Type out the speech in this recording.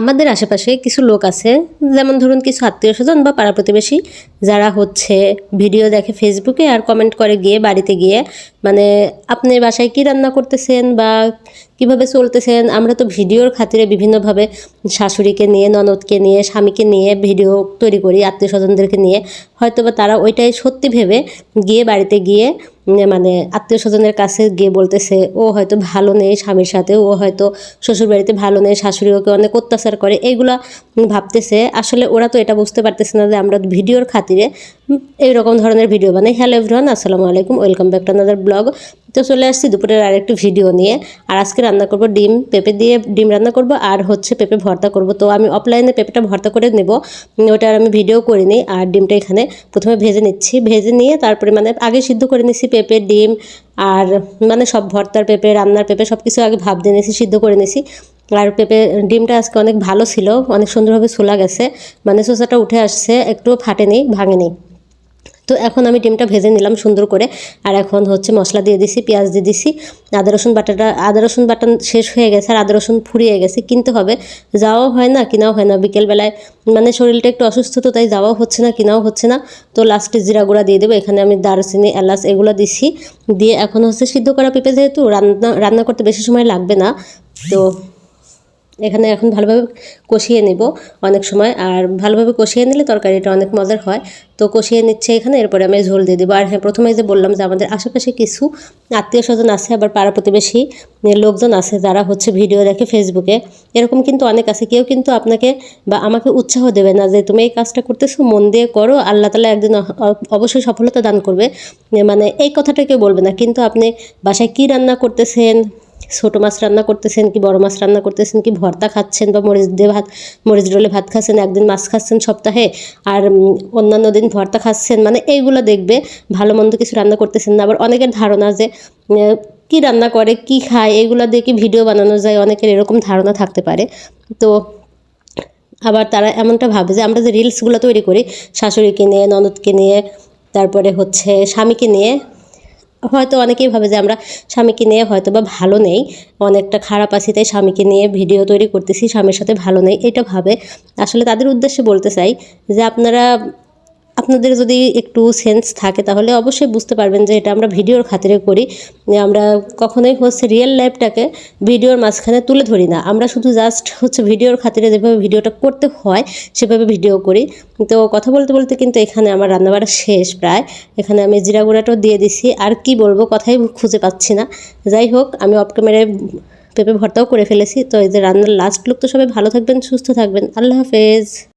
আমাদের আশেপাশে কিছু লোক আছে, যেমন ধরুন কিছু আত্মীয় স্বজন বা পাড়া প্রতিবেশী, যারা হচ্ছে ভিডিও দেখে ফেসবুকে আর কমেন্ট করে গিয়ে বাড়িতে গিয়ে মানে আপনি বাসায় কী রান্না করতেছেন বা কীভাবে চলতেছেন? আমরা তো ভিডিওর খাতিরে বিভিন্নভাবে শাশুড়িকে নিয়ে, ননদকে নিয়ে, স্বামীকে নিয়ে ভিডিও তৈরি করি, আত্মীয় স্বজনদেরকে নিয়ে। হয়তো বা তারা ওইটাই সত্যি ভেবে গিয়ে বাড়িতে গিয়ে মানে আত্মীয় স্বজনের কাছে গিয়ে বলতেছে, ও হয়তো ভালো নেই স্বামীর সাথে, ও হয়তো শ্বশুরবাড়িতে ভালো নেই, শাশুড়ি ওকে অনেক অত্যাচার করে। এইগুলা ভাবতেছে। আসলে ওরা তো এটা বুঝতে পারতেছে না যে আমরা ভিডিওর খাতিরে এইরকম ধরনের ভিডিও বানাই। হ্যালো এভরিওয়ান, আসসালামু আলাইকুম। Welcome back to another blog. তো চলে আসছি দুপুরের আরেকটি ভিডিও নিয়ে। আর আজকে রান্না করব ডিম, পেঁপে দিয়ে ডিম রান্না করব, আর হচ্ছে পেঁপে ভর্তা করব। তো আমি অফলাইনে পেঁপেটা ভর্তা করে নেব। ওটা আমি ভিডিও করিনি, আর ডিমটা এখানে প্রথমে ভেজে নিচ্ছি। ভেজে নিয়ে তারপরে মানে আগে সিদ্ধ করে নিচ্ছি পেঁপে, ডিম, আর মানে সব ভর্তার পেঁপে, রান্নার পেঁপে সব কিছু আগে ভাব দিয়ে নিয়েছি সিদ্ধ করে নিয়েছি আর পেঁপে, ডিমটা আজকে অনেক ভালো ছিল, অনেক সুন্দরভাবে ছোলা গেছে। মানে চোষাটা উঠে আসছে একটু ফাটেনি, ভাঙেনি। তো এখন আমি ডিমটা ভেজে নিলাম সুন্দর করে। আর এখন হচ্ছে মশলা দিয়ে দিছি, পেঁয়াজ দিয়ে দিছি। আদা, রসুন বাটাটা, আদা, রসুন বাটা শেষ হয়ে গেছে আর আদা, রসুন ফুরিয়ে গেছে, কিনতে হবে। যাওয়াও হয় না, কিনাও হয় না। বিকেলবেলায় মানে শরীরটা একটু অসুস্থ তো, তাই যাওয়াও হচ্ছে না, কিনাও হচ্ছে না। তো লাস্টে জিরা গুঁড়া দিয়ে দেবো, এখানে আমি দারচিনি, এলাচ এগুলো দিছি। দিয়ে এখন হচ্ছে সিদ্ধ করা পেঁপে যেহেতু, রান্না রান্না করতে বেশি সময় লাগবে না। তো এখানে এখন ভালোভাবে কষিয়ে নেব অনেক সময়। আর ভালোভাবে কষিয়ে নিলে তরকারিটা অনেক মজার হয়। তো কষিয়ে নিচ্ছে এখানে, এরপরে আমি ঝোল দিয়ে দেবো। আর হ্যাঁ প্রথমে যে বললাম যে আমাদের আশেপাশে কিছু আত্মীয় স্বজন আছে, আবার পাড়া প্রতিবেশী লোকজন আছে যারা হচ্ছে ভিডিও দেখে ফেসবুকে এরকম কিন্তু অনেক আছে। কেউ কিন্তু আপনাকে বা আমাকে উৎসাহ দেবে না যে তুমি এই কাজটা করতেছো, মন দিয়ে করো, আল্লাহ তালা একদিন অবশ্যই সফলতা দান করবে। মানে এই কথাটা কেউ বলবে না। কিন্তু আপনি বাসায় কী রান্না করতেছেন ছোটো মাছ রান্না করতেছেন কি বড় মাছ রান্না করতেছেন কি ভর্তা খাচ্ছেন বা মরিচ দিয়ে ভাত, মরিচ ডোলে ভাত খাচ্ছেন, একদিন মাছ খাচ্ছেন সপ্তাহে আর অন্যান্য দিন ভর্তা খাচ্ছেন মানে এইগুলো দেখবে ভালো মন্দ কিছু রান্না করতেছেন না। আবার অনেকের ধারণা যে কি রান্না করে, কি খায়, এগুলো দেখে ভিডিও বানানো যায়, অনেকের এরকম ধারণা থাকতে পারে। তো, আবার তারা এমনটা ভাবে যে, আমরা যে রিলসগুলো তৈরি করি, শাশুড়িকে নিয়ে, ননদকে নিয়ে, তারপরে হচ্ছে স্বামীকে নিয়ে হয়তো অনেকেই ভাবে যে আমরা স্বামীকে নিয়ে হয়তো বা ভালো নেই, অনেকটা খারাপ আছি, তাই স্বামীকে নিয়ে ভিডিও তৈরি করতেছি, স্বামীর সাথে ভালো নেই, এটা ভাবে। আসলে তাদের উদ্দেশ্যে বলতে চাই যে আপনারা আপনাদের যদি একটু সেন্স থাকে, তাহলে অবশ্যই বুঝতে পারবেন যে এটা আমরা ভিডিওর খাতিরে করি। আমরা কখনোই হচ্ছে রিয়েল লাইফটাকে ভিডিওর মাঝখানে তুলে ধরি না। আমরা শুধু জাস্ট হচ্ছে ভিডিওর খাতিরে যেভাবে ভিডিওটা করতে হয়, সেভাবে ভিডিও করি। তো কথা বলতে বলতে কিন্তু এখানে আমার রান্নাবাড়া শেষ প্রায়। এখানে আমি জিরা গুঁড়াটাও দিয়ে দিছি। আর কি বলব, কথাই খুঁজে পাচ্ছি না। যাই হোক, আমি অফ ক্যামেরায় পেঁপে ভর্তাও করে ফেলেছি। তো এই যে রান্নার লাস্ট লুক তো সবাই ভালো থাকবেন, সুস্থ থাকবেন। আল্লাহ হাফেজ।